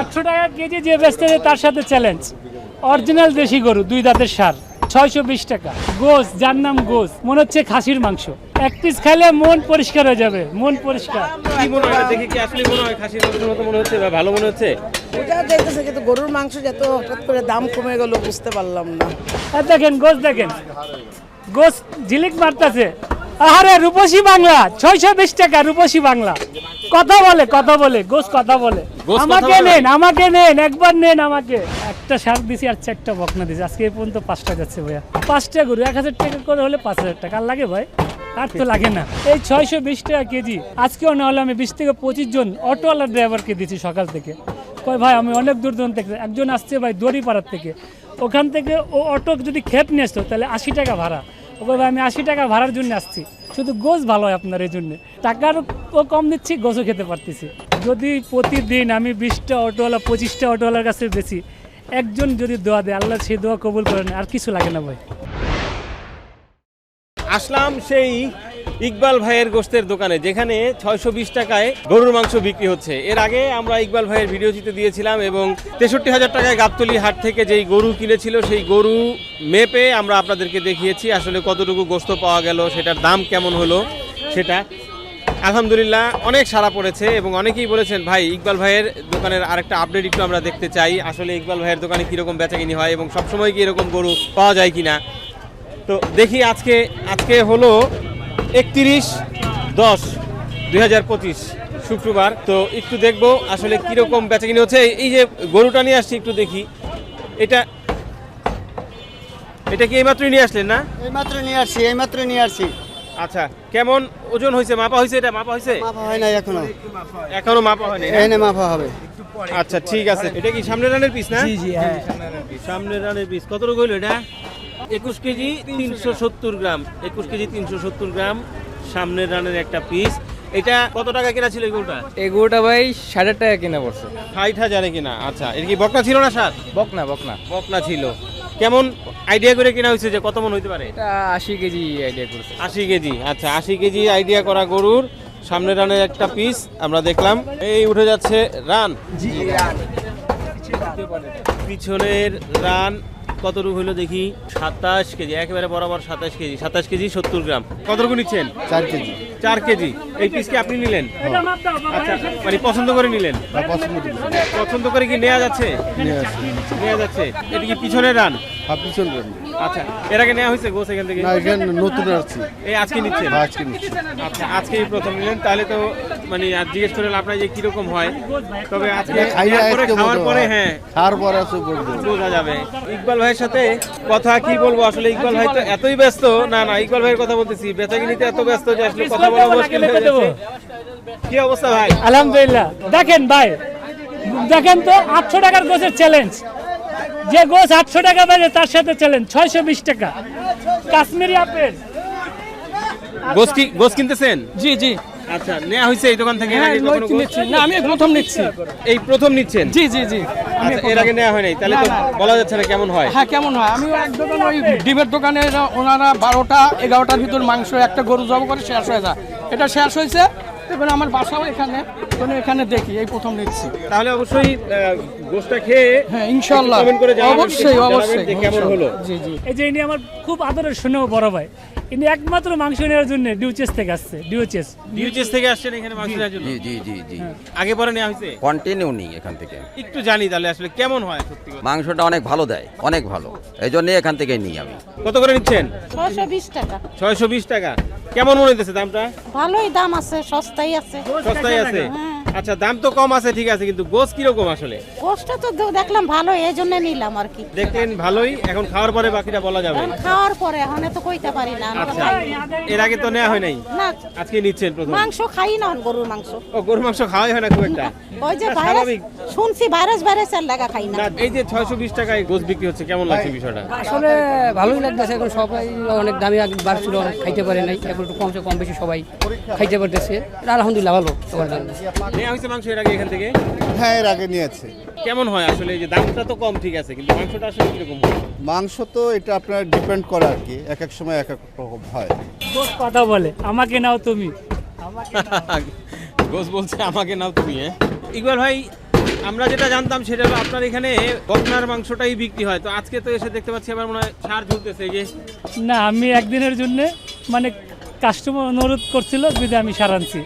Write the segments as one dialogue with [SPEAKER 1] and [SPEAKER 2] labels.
[SPEAKER 1] আটশো টাকা কেজি যে বেচতেছে তার সাথে চ্যালেঞ্জ অরিজিনাল দেশি গরু দুই দাঁতের সার ছয়শো বিশ টাকা। গোস যার নাম গোস মনে হচ্ছে খাসির মাংস। এক পিস খাইলে মন পরিষ্কার হয়ে যাবে মন পরিষ্কার।
[SPEAKER 2] কি মনে হয়? দেখে কি আসলে মনে হয় খাসির মাংসের মতো মনে হচ্ছে বা ভালো মনে হচ্ছে?
[SPEAKER 3] ওটা দেখতেছে কিন্তু গরুর মাংস যত হঠাৎ করে দাম কমে গেল বুঝতে পারলাম না।
[SPEAKER 1] আর দেখেন গোস দেখেন। গোস ঝিলিক মারতাছে। আরে রূপসী বাংলা ছয়শো বিশ টাকা রূপসী বাংলা। কথা বলে কথা বলে গোস কথা বলে। আমাকে নেন আমাকে নেন একবার নেন আমাকে। একটা শাক দিছি আর চারটা বকনা দিছি। আজকে এই পর্যন্ত পাঁচটা যাচ্ছে ভাইয়া। পাঁচটা গরু এক হাজার টাকা করে হলে পাঁচ হাজার টাকা। আর লাগে ভাই? আর তো লাগে না। এই ছয়শো বিশ টাকা কেজি। আজকেও না হলে আমি বিশ থেকে পঁচিশ জন অটোওয়ালা ড্রাইভারকে দিচ্ছি সকাল থেকে। কয় ভাই আমি অনেক দূর দূরান্ত থেকে একজন আসছে ভাই দড়িপাড়ার থেকে। ওখান থেকে ও অটো যদি খেপ নিয়ে আসতো তাহলে আশি টাকা ভাড়া। ভাই আমি আশি টাকা ভাড়ার জন্য আসছি। শুধু গোছ ভালো হয় আপনার এই জন্যে। টাকার ও কম দিচ্ছি গোছও খেতে পারতেছি। যদি প্রতিদিন আমি বিশটা অটোওয়ালা, পঁচিশটা অটোওয়ালার কাছে বেশি, একজন যদি দোয়া দেয়, আল্লাহ সেই দোয়া কবুল করেন, আর কিছু লাগে না ভাই।
[SPEAKER 2] আসলাম সেই ইকবাল ভাইয়ের গোস্তের দোকানে, যেখানে ছয়শো বিশ টাকায় গরুর মাংস বিক্রি হচ্ছে। এর আগে আমরা ইকবাল ভাইয়ের ভিডিও চিত্র দিয়েছিলাম এবং তেষট্টি হাজার টাকায় গাবতলি হাট থেকে যেই গরু কিনেছিল, সেই গরু মেপে আমরা আপনাদেরকে দেখিয়েছি, আসলে কতটুকু গোস্ত পাওয়া গেল, সেটার দাম কেমন হলো, সেটা। আলহামদুলিল্লাহ, অনেক সারা পড়েছে এবং অনেকেই বলেছেন, ভাই, ইকবাল ভাইয়ের দোকানের আরেকটা আপডেট একটু আমরা দেখতে চাই, আসলে ইকবাল ভাইয়ের দোকানে কীরকম বেচাকিনি হয় এবং সবসময় কি এরকম গরু পাওয়া যায় কিনা? তো দেখি আজকে আজকে হলো একত্রিশ দশ দুই হাজার পঁচিশ শুক্রবার। তো একটু দেখব আসলে কীরকম বেচাকিনি হচ্ছে। এই- এই যে গরুটা নিয়ে আসছি একটু দেখি। এটা এটা কি এইমাত্রই নিয়ে আসলেন না?
[SPEAKER 4] এইমাত্র নিয়ে আসছি এইমাত্র নিয়ে আসছি।
[SPEAKER 2] আচ্ছা কেমন ওজন হয়েছে? মাপা হয়েছে এটা? মাপা হয়েছে?
[SPEAKER 4] মাপা হয় নাই এখনও।
[SPEAKER 2] এখনও মাপা হয়নি না?
[SPEAKER 4] এনে মাপা হবে।
[SPEAKER 2] আচ্ছা ঠিক আছে। এটা কি সামনের রানের পিস না?
[SPEAKER 4] জি জি হ্যাঁ।
[SPEAKER 2] সামনের রানের পিস কত রকম হইল এটা? একুশ কেজি তিনশো সত্তর গ্রাম। একুশ কেজি তিনশো সত্তর গ্রাম সামনের রানের একটা পিস এটা কত টাকা কেনা ছিল এই গরুটা?
[SPEAKER 5] ভাই সাড়ে টাকা কেনা পড়ছে।
[SPEAKER 2] ষাট হাজারে কিনা আচ্ছা। এর কি বকনা ছিল না স্যার
[SPEAKER 5] বকনা বকনা।
[SPEAKER 2] বকনা ছিল। কেমন আইডিয়া করে কেনা হয়েছে যে কত মন হইতে পারে?
[SPEAKER 5] এটা আশি কেজি আইডিয়া করছে।
[SPEAKER 2] আশি কেজি আচ্ছা। আশি কেজি আইডিয়া করা গরুর সামনের রানের একটা পিস আমরা দেখলাম। এই উঠে যাচ্ছে রান। পিছনের রান কতটুকু হইল দেখি? সাতাশ কেজি একেবারে বরাবর সাতাশ কেজি সাতাশ কেজি সত্তর গ্রাম। কতটুকু নিচ্ছেন?
[SPEAKER 4] চার কেজি।
[SPEAKER 2] চার কেজি। এই পিস কি আপনি নিলেন? আচ্ছা মানে পছন্দ করে নিলেন?
[SPEAKER 4] পছন্দ
[SPEAKER 2] পছন্দ করে কি নেওয়া যাচ্ছে? নেওয়া যাচ্ছে। এটা কি পিছনে রান?
[SPEAKER 4] আপনি চলবেন
[SPEAKER 2] আচ্ছা এর আগে নেওয়া হয়েছে গোস এখান থেকে?
[SPEAKER 4] না এখানে নতুন আসছি।
[SPEAKER 2] এই আজকে নিচ্ছেন
[SPEAKER 4] আজকে নিচ্ছি।
[SPEAKER 2] আচ্ছা আজকেই প্রথম নিলেন। তাহলে তো মানে আর জিজ্ঞেস করলেন আপনার যে কীরকম হয়। তবে আজকে খাওয়ার পরে
[SPEAKER 4] হ্যাঁ। খাওয়ার পরে আছে বলব।
[SPEAKER 2] বোঝা যাবে। ইকবাল ভাইয়ের সাথে কথা কি বলব? আসলে ইকবাল ভাই তো এতই ব্যস্ত। না না ইকবাল ভাইয়ের কথা বলতেছি। বেচাকিনিতে এত ব্যস্ত যে আসলে কথা বলা মুশকিল হয়ে যাচ্ছে। কি অবস্থা ভাই?
[SPEAKER 1] আলহামদুলিল্লাহ। দেখেন ভাই দেখেন তো আটশো টাকার গোছের চ্যালেঞ্জ যে গোছ আটশো টাকা বাজে তার সাথে চ্যালেঞ্জ ছয়শো বিশ টাকা। কাশ্মীরি আপেল।
[SPEAKER 2] গোস কি গোস কিনতেছেন?
[SPEAKER 5] জি জি।
[SPEAKER 2] আচ্ছা নেওয়া হয়েছে এই দোকান থেকে? এর আগে
[SPEAKER 5] না আমি প্রথম নিচ্ছি।
[SPEAKER 2] এই প্রথম নিচ্ছেন?
[SPEAKER 5] জি জি জি।
[SPEAKER 2] আচ্ছা এর আগে নেওয়া হয় নাই। তাহলে তো বলা যাচ্ছে না কেমন হয়।
[SPEAKER 5] হ্যাঁ কেমন হয়? আমি এক দোকান ওই ডিমের দোকানে ওনারা বারোটা এগারোটার ভিতর মাংস একটা গরু জব করে শেষ হয়ে যায়। এটা শেষ হয়েছে এবার আমার বাসাও এখানে। মানে এখানে দেখি এই প্রথম নিচ্ছি
[SPEAKER 2] তাহলে অবশ্যই গোসটা খেয়ে
[SPEAKER 5] হ্যাঁ
[SPEAKER 2] জানাবেন,
[SPEAKER 5] অবশ্যই অবশ্যই
[SPEAKER 2] কেমন হলো।
[SPEAKER 5] জি জি।
[SPEAKER 1] এই যে ইনি আমার খুব আদরের শুনেও বড় ভাই। ইনি একমাত্র মাংস নেওয়ার জন্য ডিউচেস থেকে আসছে ডিউচেস
[SPEAKER 2] ডিউচেস থেকে আসছেন এখানে মাংস নেওয়ার জন্য?
[SPEAKER 6] জি জি জি জি।
[SPEAKER 2] আগে পরে নেওয়া হয়েছে?
[SPEAKER 6] কন্টিনিউ নিই এখান থেকে।
[SPEAKER 2] একটু জানি তাহলে আসলে কেমন হয় সত্যি
[SPEAKER 6] মাংসটা অনেক ভালো দেয় অনেক ভালো। এই জন্যই এখান থেকে নিই আমি।
[SPEAKER 2] কত করে নিচ্ছেন?
[SPEAKER 7] ছয়শো বিশ টাকা।
[SPEAKER 2] ছয়শো বিশ টাকা। কেমন মনে হইতেছে দামটা?
[SPEAKER 7] ভালোই দাম আছে সস্তাই আছে।
[SPEAKER 2] সস্তায় আছে।
[SPEAKER 7] হ্যাঁ।
[SPEAKER 2] আচ্ছা দাম তো কম আছে ঠিক আছে কিন্তু গোস কীরকম আসলে?
[SPEAKER 7] গোসটা তো দেখলাম ভালো এই জন্য নিলাম আর কি।
[SPEAKER 2] দেখলেন ভালোই এখন খাওয়ার পরে বাকিটা বলা যাবে।
[SPEAKER 7] খাওয়ার পরে এখন তো কইতে পারি না
[SPEAKER 2] আচ্ছা এর আগে তো নেওয়া হয় নাই?
[SPEAKER 7] না।
[SPEAKER 2] আজকে নিচ্ছেন প্রথম?
[SPEAKER 7] মাংস খাই না গরুর মাংস।
[SPEAKER 2] ও গরুর মাংস খাওয়াই হয় না খুব একটা?
[SPEAKER 7] ওই যে ভাইরাস শুনছি ভাইরাস ভাইরাসের লাগা খাই না।
[SPEAKER 2] এই যে ছয়শো বিশ টাকায় গোস বিক্রি হচ্ছে কেমন লাগছে বিষয়টা?
[SPEAKER 8] আসলে ভালোই লাগতেছে এখন সবাই অনেক দামি আগে বাড়ছিল অনেক খাইতে পারে নাই এখন একটু কমসে কম বেশি সবাই খাইতে পারতেছে। আলহামদুলিল্লাহ ভালো সবার জন্য।
[SPEAKER 2] নেওয়া হয়েছে মাংস এর আগে এখান থেকে?
[SPEAKER 4] হ্যাঁ এর আগে নিয়েছে।
[SPEAKER 2] কেমন হয় আসলে এই যে দামটা তো কম ঠিক আছে কিন্তু মাংসটা আসলে কীরকম হয়?
[SPEAKER 4] মাংস তো এটা আপনার ডিপেন্ড করে আর কি এক এক সময় এক এক রকম হয়।
[SPEAKER 1] কথা বলে আমাকে নাও তুমি।
[SPEAKER 2] গোস বলছে আমাকে নাও তুমি হ্যাঁ? ইকবাল ভাই আমরা যেটা জানতাম সেটা হলো আপনার এখানে বকনার মাংসটাই বিক্রি হয়। তো আজকে তো এসে দেখতে পাচ্ছি আমার মনে হয় সার ঝুলতেছে এই যে।
[SPEAKER 1] না আমি একদিনের জন্য মানে কাস্টমার অনুরোধ করছিল যদি আমি সার আনছি।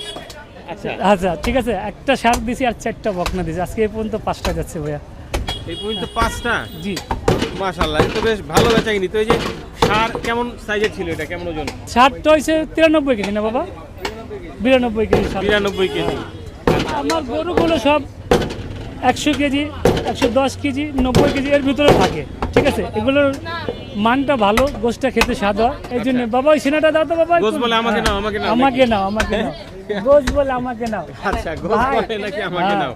[SPEAKER 2] আচ্ছা।
[SPEAKER 1] আচ্ছা ঠিক আছে একটা সার দিছি আর চারটা বকনা দিছি। আজকে এই পর্যন্ত পাঁচটা যাচ্ছে ভাইয়া।
[SPEAKER 2] এই পর্যন্ত পাঁচটা?
[SPEAKER 1] জি।
[SPEAKER 2] মাশাল্লাহ তো বেশ ভালো বেচাইনি তো এই যে সার কেমন সাইজের ছিল এটা? কেমন ওজন?
[SPEAKER 1] সারটা হয়েছে তিরানব্বই কেজি না বাবা? বিরানব্বই কেজি
[SPEAKER 2] বিরানব্বই কেজি।
[SPEAKER 1] আমার গরুগুলো সব একশো কেজি একশো দশ কেজি নব্বই কেজি এর ভিতরে থাকে। ঠিক আছে এগুলোর মানটা ভালো গোষ্ঠটা খেতে স্বাদ হয়। এই জন্য বাবা ওই সিনাটা দাও তো বাবা
[SPEAKER 2] আমাকে নাও, আমাকে নাও,
[SPEAKER 1] আমাকে নাও। গোস বলে আমাকে নাও।
[SPEAKER 2] আচ্ছা
[SPEAKER 1] গোজ
[SPEAKER 2] বলে নাকি আমাকে। নাও।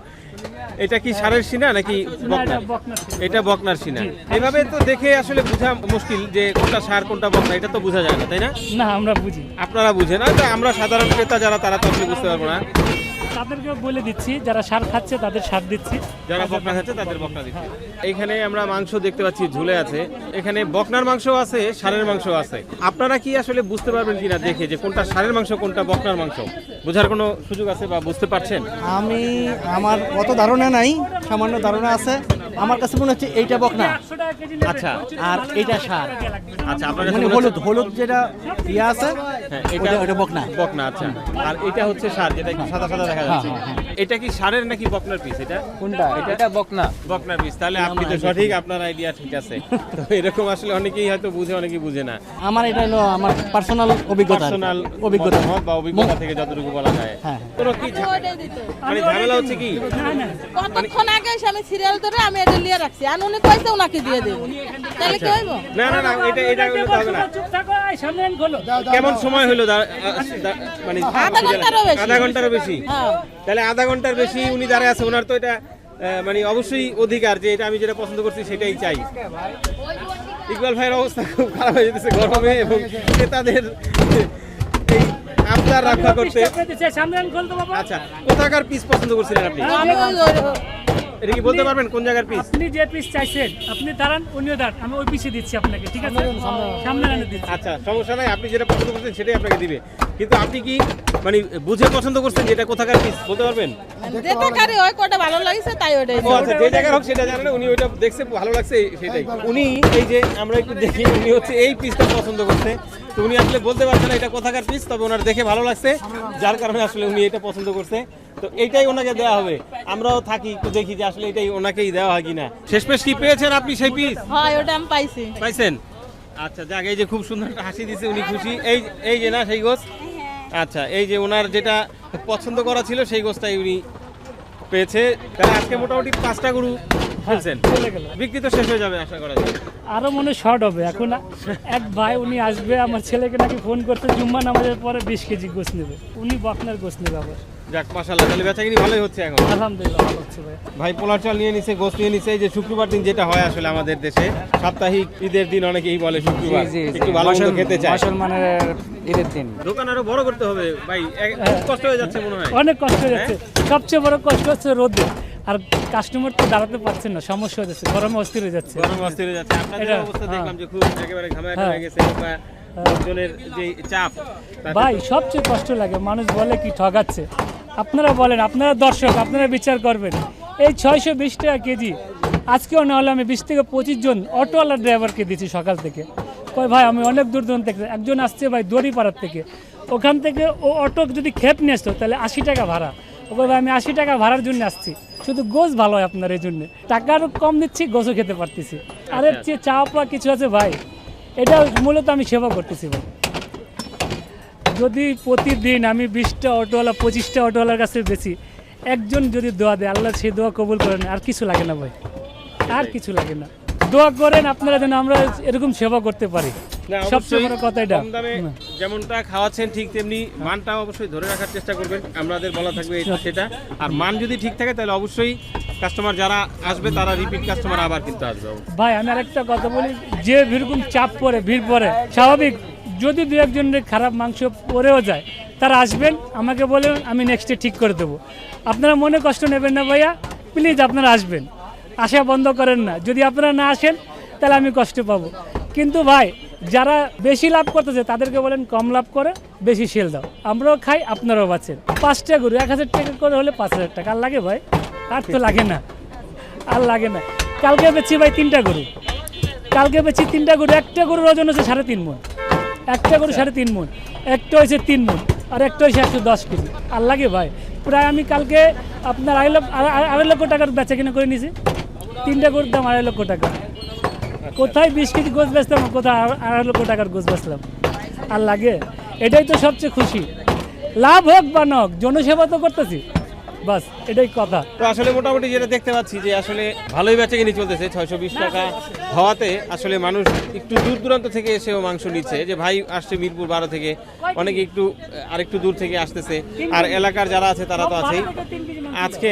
[SPEAKER 2] এটা কি সারের সিনা নাকি এটা বকনার? সিনা। এভাবে তো দেখে আসলে বোঝা মুশকিল যে কোনটা সার কোনটা বকনা এটা তো বোঝা যায় না তাই না?
[SPEAKER 1] না আমরা বুঝি।
[SPEAKER 2] আপনারা বুঝেন না তো আমরা সাধারণ ক্রেতা যারা তারা তো আসলে বুঝতে পারব না।
[SPEAKER 1] তাদেরকে বলে দিচ্ছি যারা সার খাচ্ছে তাদের সার দিচ্ছি।
[SPEAKER 2] যারা বকনা খাচ্ছে তাদের বকনা দিচ্ছি। এখানে আমরা মাংস দেখতে পাচ্ছি ঝুলে আছে। এখানে বকনার মাংস আছে সারের মাংস আছে। আপনারা কি আসলে বুঝতে পারবেন কিনা দেখে যে কোনটা সারের মাংস কোনটা বকনার মাংস? বোঝার কোনো সুযোগ আছে বা বুঝতে পারছেন?
[SPEAKER 9] আমি আমার অত ধারণা নাই সামান্য ধারণা আছে। আমার কাছে মনে হচ্ছে এইটা বকনা
[SPEAKER 2] আচ্ছা
[SPEAKER 9] আর এইটা সার।
[SPEAKER 2] আচ্ছা আপনার কাছে
[SPEAKER 9] মানে হলুদ হলুদ যেটা ইয়ে আছে
[SPEAKER 2] হ্যাঁ,
[SPEAKER 9] ওটা ওটা বকনা
[SPEAKER 2] বকনা আচ্ছা। আর এটা হচ্ছে সার যেটা একটু সাদা সাদা দেখা যাচ্ছে। এটা কি সারের নাকি বকনার পিস এটা?
[SPEAKER 9] কোনটা? এটা বকনা
[SPEAKER 2] বকনার পিস তাহলে আপনি তো সঠিক আপনার আইডিয়া ঠিক আছে। তো এরকম আসলে অনেকেই হয়তো বুঝে অনেকেই বুঝে না।
[SPEAKER 9] আমার এটা হলো আমার পার্সোনাল অভিজ্ঞতা
[SPEAKER 2] পার্সোনাল
[SPEAKER 9] অভিজ্ঞতা।
[SPEAKER 2] মতামত বা অভিজ্ঞতা থেকে যতটুকু বলা যায়।
[SPEAKER 9] হ্যাঁ।
[SPEAKER 2] কোনো কি মানে ঝামেলা হচ্ছে কি?
[SPEAKER 10] কতক্ষণ আগে আমি সিরিয়াল ধরে আমি নিয়ে রাখছি। আর উনি কইছে ওনাকে দিয়ে দেব। তাহলে কি হইব?
[SPEAKER 2] না না না এটা এটা হলে তো হবে না
[SPEAKER 1] চুপ থাকো এই সামনে খোলো।
[SPEAKER 2] কেমন সময় হলো দা- আ- দা- মানে
[SPEAKER 10] আধা ঘন্টারও বেশি।
[SPEAKER 2] আধা ঘন্টারও বেশি।
[SPEAKER 10] হ্যাঁ।
[SPEAKER 2] তাহলে আধা ঘণ্টার বেশি উনি দাঁড়ায় আছে ওনার তো এটা মানে অবশ্যই অধিকার যে এটা আমি যেটা পছন্দ করছি সেটাই চাই। ইকবাল ভাইয়ের অবস্থা খুব খারাপ হয়ে যেতেছে গরমে এবং ক্রেতাদের এই আবদার রক্ষা করতে।
[SPEAKER 1] সামনে আন খোল তো বাবা।
[SPEAKER 2] আচ্ছা কোথাকার পিস পছন্দ করছিলেন আপনি? এটা কি বলতে পারবেন? কোন জায়গার পিস
[SPEAKER 1] আপনি যে পিস চাইছেন আপনি দাঁড়ান উনিও দাঁড়ান আমি ওই পিসে দিচ্ছি আপনাকে ঠিক আছে? সামনে আনে দিচ্ছি।
[SPEAKER 2] আচ্ছা সমস্যা নাই আপনি যেটা পছন্দ করছেন সেটাই আপনাকে দিবে। কিন্তু আপনি কি মানে বুঝে পছন্দ করছেন যে এটা কোথাকার পিস বলতে পারবেন?
[SPEAKER 10] যেটা কারি হয় কটা ভালো লাগিছে তাই ওটাই
[SPEAKER 2] ও আচ্ছা যে জায়গার হোক সেটা জানেন না, উনি ওইটা দেখছে ভালো লাগছে সেটাই। উনি এই যে আমরা একটু দেখি উনি হচ্ছে এই পিসটা পছন্দ করছে। তো উনি আসলে বলতে পারছেন না এটা কোথাকার পিস তবে ওনার দেখে ভালো লাগছে। যার কারণে আসলে উনি এটা পছন্দ করছে। তো এইটাই ওনাকে দেওয়া হবে। আমরাও থাকি একটু দেখি যে আসলে এটাই ওনাকেই দেওয়া হয় কিনা। শেষ পেশ কি পেয়েছেন আপনি সেই পিস?
[SPEAKER 10] হয় ওটা আমি পাইছি।
[SPEAKER 2] পাইছেন? আচ্ছা যাক এই যে খুব সুন্দর একটা হাসি দিছে উনি খুশি। এই এই যে না সেই গোছ? আচ্ছা এই যে ওনার যেটা পছন্দ করা ছিল সেই গোছটাই উনি পেয়েছে। তাহলে আজকে মোটামুটি পাঁচটা গরু ফেলছেন। বিক্রি তো শেষ হয়ে যাবে আশা করা যায়।
[SPEAKER 1] আরও মনে শর্ট হবে। এখন এক ভাই উনি আসবে আমার ছেলেকে নাকি ফোন করতে জুম্মা নামাজের পরে বিশ কেজি গোছ নেবে। উনি বকনার গোছ নেবে আবার।
[SPEAKER 2] যাক মাশাল্লাহ তাহলে বেচাকিনি ভালোই হচ্ছে এখন।
[SPEAKER 1] আলহামদুলিল্লাহ ভালো হচ্ছে ভাই।
[SPEAKER 2] ভাই পোলার চাল নিয়ে নিছে গোস নিয়ে নিছে যে শুক্রবার দিন যেটা হয় আসলে আমাদের দেশে সাপ্তাহিক ঈদের দিন অনেকেই বলে শুক্রবার। একটু ভালো মন্দ খেতে চায়।
[SPEAKER 9] মুসলমানের ঈদের দিন।
[SPEAKER 2] দোকান আরও বড় করতে হবে। ভাই এক- কষ্ট হয়ে যাচ্ছে মনে হয়।
[SPEAKER 1] অনেক কষ্ট হয়ে যাচ্ছে। সবচেয়ে বড় কষ্ট হচ্ছে রোদে। আর কাস্টমার তো দাঁড়াতে পারছেন না সমস্যা হয়ে যাচ্ছে গরমে অস্থির হয়ে যাচ্ছে।
[SPEAKER 2] গরম অস্থির হয়ে যাচ্ছে। আপনাদের অবস্থা
[SPEAKER 1] হ্যাঁ।
[SPEAKER 2] দেখলাম যে খুব একেবারে ঘামায়
[SPEAKER 1] হ্যাঁ।
[SPEAKER 2] হয়ে গেছে বা লোকজনের যে চাপ
[SPEAKER 1] ভাই সবচেয়ে কষ্ট লাগে মানুষ বলে কি ঠগাচ্ছে। আপনারা বলেন আপনারা দর্শক আপনারা বিচার করবেন। এই ছয়শো বিশ টাকা কেজি আজকেও না হলে আমি বিশ থেকে পঁচিশ জন অটোওয়ালা ড্রাইভারকে দিচ্ছি সকাল থেকে। কই ভাই আমি অনেক দূর দূরান্ত থেকে একজন আসছে ভাই দড়িপাড়ার থেকে। ওখান থেকে ও অটো যদি খেপ নিয়ে আসতো তাহলে আশি টাকা ভাড়া। ও কই ভাই আমি আশি টাকা ভাড়ার জন্য আসছি। শুধু গোছ ভালো হয় আপনার এই জন্য। টাকারও কম দিচ্ছি গোছও খেতে পারতেছি। আর এর চেয়ে চা পাওয়া কিছু আছে ভাই এটা মূলত আমি সেবা করতেছি ভাই। যদি প্রতিদিন আমি বিশটা অটোওয়ালা পঁচিশটা অটোওয়ালার কাছে বেশি একজন যদি দোয়া দেয় আল্লাহ সেই দোয়া কবুল করেন আর কিছু লাগে না ভাই। আর কিছু লাগে না। দোয়া করেন আপনারা যেন আমরা এরকম সেবা করতে পারি। সবচেয়ে বড় কথা এটা।
[SPEAKER 2] যেমনটা খাওয়াচ্ছেন ঠিক তেমনি মানটা অবশ্যই ধরে রাখার চেষ্টা করবেন। আমাদের বলা থাকবে সেটা। আর মান যদি ঠিক থাকে তাহলে অবশ্যই কাস্টমার যারা আসবে তারা রিপিট কাস্টমার আবার কিন্তু আসবে।
[SPEAKER 1] ভাই আমি আরেকটা কথা বলি যে এরকম চাপ পড়ে ভিড় পড়ে স্বাভাবিক। যদি দু একজনের খারাপ মাংস পরেও যায় তারা আসবেন আমাকে বলেন আমি নেক্সটে ঠিক করে দেবো। আপনারা মনে কষ্ট নেবেন না ভাইয়া প্লিজ আপনারা আসবেন। আসা বন্ধ করেন না। যদি আপনারা না আসেন তাহলে আমি কষ্ট পাবো। কিন্তু ভাই যারা বেশি লাভ করতেছে তাদেরকে বলেন কম লাভ করে বেশি সেল দাও। আমরাও খাই আপনারাও বাঁচেন। পাঁচটা গরু এক হাজার টাকা করে হলে পাঁচ হাজার টাকা। আর লাগে ভাই? আর তো লাগে না। আর লাগে না। কালকে বেচছি ভাই তিনটা গরু। কালকে বেচছি তিনটা গরু। একটা গরুর ওজন হচ্ছে সাড়ে তিন মন। একটা গরু সাড়ে তিন মন। একটা হয়েছে তিন মন। আর একটা হয়েছে একশো দশ কেজি। আর লাগে ভাই? প্রায় আমি কালকে আপনার আড়াই লক্ষ আড়াই লক্ষ টাকার বেচা কিনা করে নিয়েছি। তিনটা গরুর দাম আড়াই লক্ষ টাকা। কোথায় বিশ কেজি গোছ বেচতাম, কোথায় আড়াই লক্ষ টাকার গোছ বেচলাম। আর লাগে? এটাই তো সবচেয়ে খুশি। লাভ হোক বা না হোক জনসেবা তো করতেছি। বাস, এটাই কথা।
[SPEAKER 2] তো আসলে মোটামুটি যেটা দেখতে পাচ্ছি যে আসলে ভালোই বেচা কিনি চলতেছে, ছয়শো বিশ টাকা হওয়াতে আসলে মানুষ একটু দূর দূরান্ত থেকে এসেও মাংস নিচ্ছে। যে ভাই আসছে মিরপুর বারো থেকে, অনেকে একটু, আরেকটু দূর থেকে আসতেছে। আর এলাকার যারা আছে, তারা তো আছেই। আজকে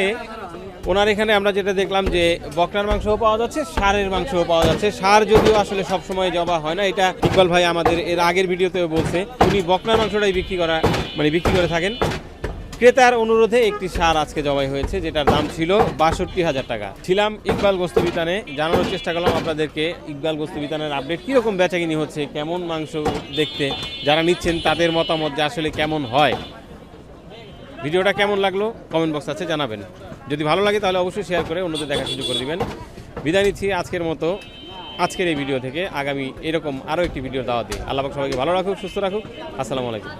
[SPEAKER 2] ওনার এখানে আমরা যেটা দেখলাম যে বকনার মাংসও পাওয়া যাচ্ছে, সারের মাংসও পাওয়া যাচ্ছে। সার যদিও আসলে সব সময় জবা হয় না, এটা ইকবাল ভাই আমাদের এর আগের ভিডিওতেও বলছে। উনি বকনার মাংসটাই বিক্রি করা মানে বিক্রি করে থাকেন। ক্রেতার অনুরোধে একটি সার আজকে জবাই হয়েছে, যেটার দাম ছিল বাষট্টি হাজার টাকা। ছিলাম ইকবাল গোস্ত বিতানে জানানোর চেষ্টা করলাম আপনাদেরকে ইকবাল গোস্ত বিতানের আপডেট কীরকম বেচাকিনি হচ্ছে, কেমন মাংস দেখতে, যারা নিচ্ছেন তাদের মতামত যে আসলে কেমন হয়। ভিডিওটা কেমন লাগল কমেন্ট বক্স আছে, জানাবেন। যদি ভালো লাগে তাহলে অবশ্যই শেয়ার করে অন্যদের দেখা সুযোগ করে দেবেন। বিদায় নিচ্ছি আজকের মতো। আজকের এই ভিডিও থেকে আগামী এরকম আরও একটি ভিডিও দাওয়াতে। আল্লাহ সবাইকে ভালো রাখুক, সুস্থ রাখুক। আসসালামু আলাইকুম।